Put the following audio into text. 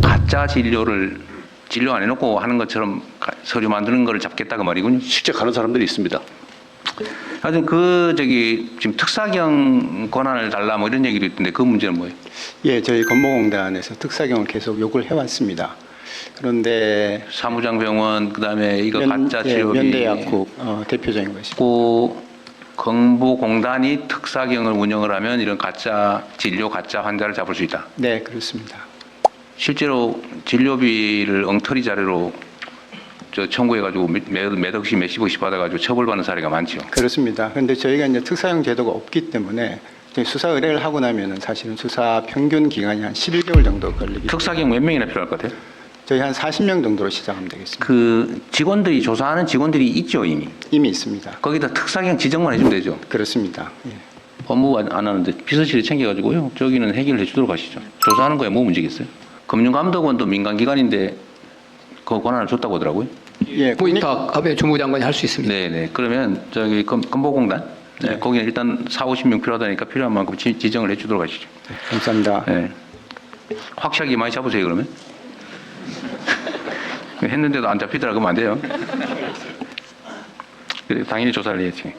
가짜 진료를 진료 안 해놓고 하는 것처럼 가- 서류 만드는 거를 잡겠다고 말이군요. 실제 가는 사람들이 있습니다. 하여튼 그 저기 지금 특사경 권한을 달라 뭐 이런 얘기도 있던데 그 문제는 뭐예요? 예, 저희 건보공단에서 특사경을 계속 요구를 해왔습니다. 그런데 사무장병원 그다음에 이거 면- 가짜 예, 치료비 면대약국 어, 대표적인 것이. 고 건보공단이 특사경을 운영을 하면 이런 가짜 진료 가짜 환자를 잡을 수 있다. 네, 그렇습니다. 실제로 진료비를 엉터리 자료로 저 청구해가지고 몇, 억씩 몇십억씩 받아가지고 처벌받는 사례가 많죠. 그렇습니다. 그런데 저희가 이제 특사형 제도가 없기 때문에 수사 의뢰를 하고 나면은 사실은 수사 평균 기간이 한 11개월 정도 걸리기. 특사경 몇 명이나 필요할 것 같아요? 저희 한 40명 정도로 시작하면 되겠습니다. 그 직원들이 조사하는 직원들이 있죠 이미. 이미 있습니다. 거기다 특사경 지정만 해주면 되죠. 그렇습니다. 예. 법무부 안- 안 하는데 비서실에 챙겨가지고요. 저기는 해결해 주도록 하시죠. 조사하는 거에 뭐 문제겠어요? 금융감독원도 민간기관인데 그 권한을 줬다고 하더라고요. 예, 뭐 이따 아베 주무부 장관이 할 수 있습니다. 네네. 그러면 저기 건- 건보공단 네. 거기는 일단 4, 50명 필요하다니까 필요한 만큼 지, 지정을 해주도록 하시죠. 감사합니다. 네. 확실하게 많이 잡으세요 그러면. 했는데도 안 잡히더라 그러면 안 돼요. 그래 당연히 조사를 해야지.